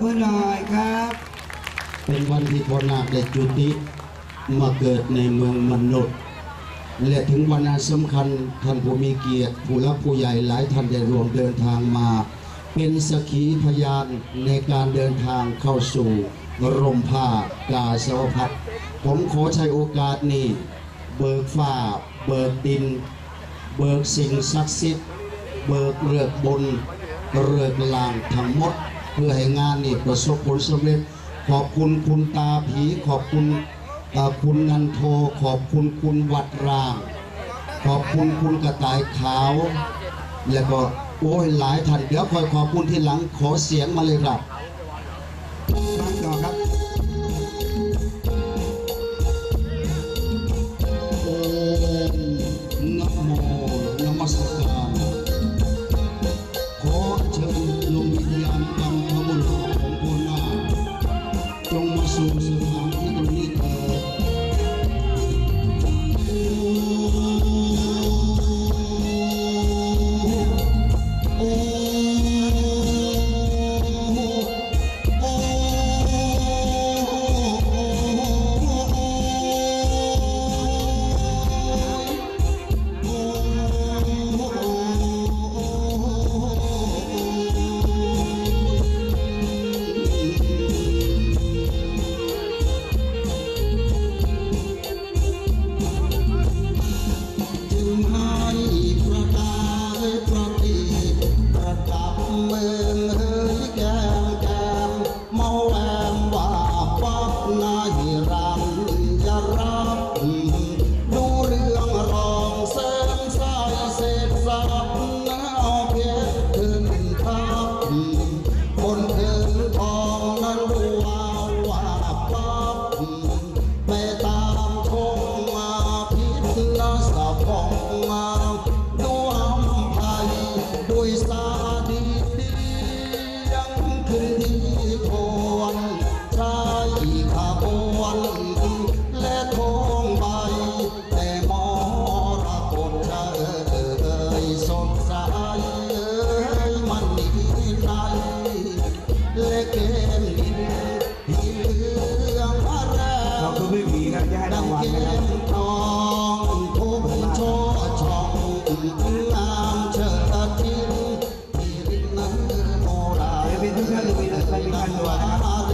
เพื่อนหน่อยครับ เป็นวันที่พอนาคได้จุติมาเกิดในเมืองมนุษย์ และถึงวันอันสำคัญท่านผู้มีเกียรติ ผู้รักผู้ใหญ่หลายท่านได้รวมเดินทางมา เป็นสกขีพยานในการเดินทางเข้าสู่ร่มผ้ากาสาวพัดผมขอใช้โอกาสนี้ เบิกฟ้า เบิกดิน เบิกสิ่งศักดิ์สิทธิ์ เบิกเรือกบน เรือกลางทั้งหมด พื่อให้งานนี้ประสบผลสำเร็จ ขอบคุณคุณตาผี ขอบคุณคุณนันโท ขอบคุณคุณวัดรางขอบคุณคุณกระต่ายขาว แล้วก็โอ้ยหลายท่านเดี๋ยวคอยขอบคุณที่หลังขอเสียงมาเลยครับ ขอบคุณพี่หมีครับที่ให้รางวัลนะครับทองทุกโชช่องงามเชิดทิ้งที่ริมน้ำโมราเดี๋ยวมีทุกท่านมีอะไรมีการดูนะครับ